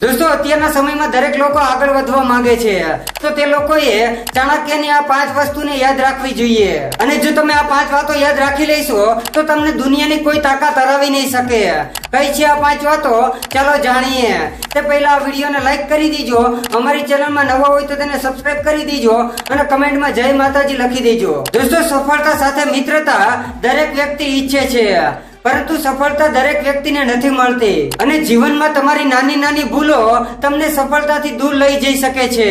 દોસ્તો, અત્યારના સમયમાં દરેક લોકો આગળ વધવા માંગે છે. તો તે લોકોએ ચાણક્યની આ પાંચ વસ્તુને યાદ રાખવી જોઈએ. અને જો તમે આ પાંચ વાતો યાદ રાખી લેશો તો તમને દુનિયાની કોઈ તાકાત હરાવી નહીં શકે. કઈ છે આ પાંચ વાતો? ચાલો જાણીએ. તે પહેલા આ વિડીયોને લાઈક કરી દીજો. અમારી ચેનલમાં નવા હોય તો તેને સબસ્ક્રાઇબ કરી દીજો અને કમેન્ટમાં જય માતાજી લખી દેજો. દોસ્તો, સફળતા સાથે મિત્રતા દરેક વ્યક્તિ ઈચ્છે છે. પરંતુ સફળતા દરેક વ્યક્તિને નથી મળતી. અને જીવનમાં તમારી નાની નાની ભૂલો તમને સફળતાથી દૂર લઈ જઈ શકે છે.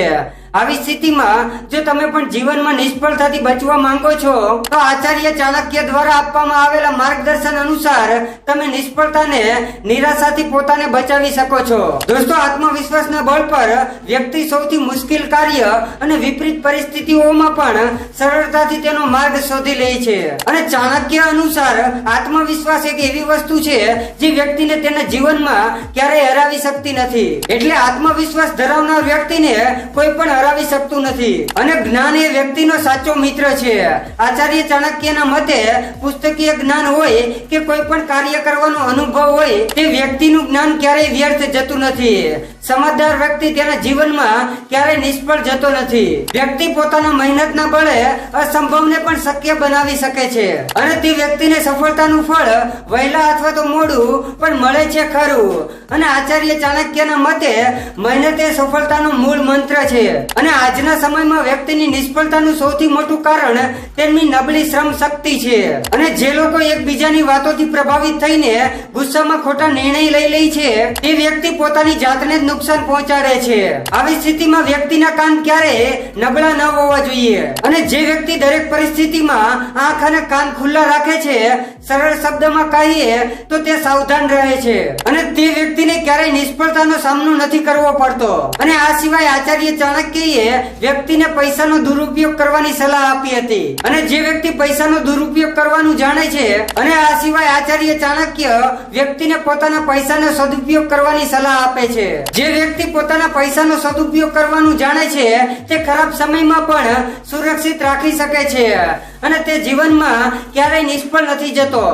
આવી સ્થિતિમાં જો તમે પણ જીવનમાં નિષ્ફળતાથી બચવા માંગો છો, તો આચાર્ય ચાણક્ય દ્વારા આપવામાં આવેલા માર્ગદર્શન અનુસાર તમે નિષ્ફળતાને, નિરાશાથી પોતાને બચાવી શકો છો. દોસ્તો, આત્મવિશ્વાસના બળ પર વ્યક્તિ સૌથી મુશ્કેલ કાર્ય અને વિપરીત પરિસ્થિતિઓમાં પણ સરળતાથી તેનો માર્ગ શોધી લે છે. અને ચાણક્ય અનુસાર આત્મવિશ્વાસ એક એવી વસ્તુ છે જે વ્યક્તિને તેના જીવનમાં ક્યારેય હરાવી શકતી નથી. એટલે આત્મવિશ્વાસ ધરાવનાર વ્યક્તિને કોઈ પણ હરાવી શકતું નથી. અને જ્ઞાન એ વ્યક્તિનો સાચો મિત્ર છે. આચાર્ય ચાણક્યના મતે પુસ્તકીય જ્ઞાન હોય કે કોઈ પણ કાર્ય કરવાનો અનુભવ હોય, તે વ્યક્તિનું જ્ઞાન ક્યારેય વ્યર્થ જતું નથી. સમજદાર વ્યક્તિ તેના જીવનમાં ક્યારેય નિષ્ફળ જતો નથી. વ્યક્તિ પોતાના મહેનતના બળે અસંભવને પણ શક્ય બનાવી શકે છે. અને તે વ્યક્તિને સફળતાનું ફળ, વહેલા અથવા તો મોડું, પણ મળે છે ખરું. અને આચાર્ય ચાણક્યના મતે, મહેનત એ સફળતાનો મૂળ મંત્ર છે. અને આજના સમયમાં વ્યક્તિની નિષ્ફળતાનું સૌથી મોટું કારણ તેમની નબળી શ્રમ શક્તિ છે. અને જે લોકો એકબીજાની વાતોથી પ્રભાવિત થઈને ગુસ્સામાં ખોટા નિર્ણય લઈ લે છે, તે વ્યક્તિ પોતાની જાતને જ નુકસાન પહોંચાડે છે. આવી સ્થિતિમાં વ્યક્તિના કાન ક્યારે નબળા ન હોવા જોઈએ. અને જે વ્યક્તિ દરેક પરિસ્થિતિમાં આંખ અને કાન ખુલ્લા રાખે છે, સરળ શબ્દમાં કહીએ તો તે સાવધાન રહે છે. અને તે વ્યક્તિને ક્યારેય નિષ્ફળતાનો સામનો નથી કરવો પડતો. અને આ સિવાય આચાર્ય ચાણક્યએ વ્યક્તિને પૈસાનો દુરુપયોગ કરવાની સલાહ આપી હતી. અને જે વ્યક્તિ પૈસાનો દુરુપયોગ કરવાનું જાણે છે, અને આ સિવાય આચાર્ય ચાણક્ય વ્યક્તિને પોતાના પૈસાનો સદુપયોગ કરવાની સલાહ આપે છે. જે વ્યક્તિ પોતાના પૈસાનો સદુપયોગ કરવાનું જાણે છે, તે ખરાબ સમયમાં પણ સુરક્ષિત રાખી શકે છે અને તે જીવનમાં ક્યારેય નિષ્ફળ નથી જતો.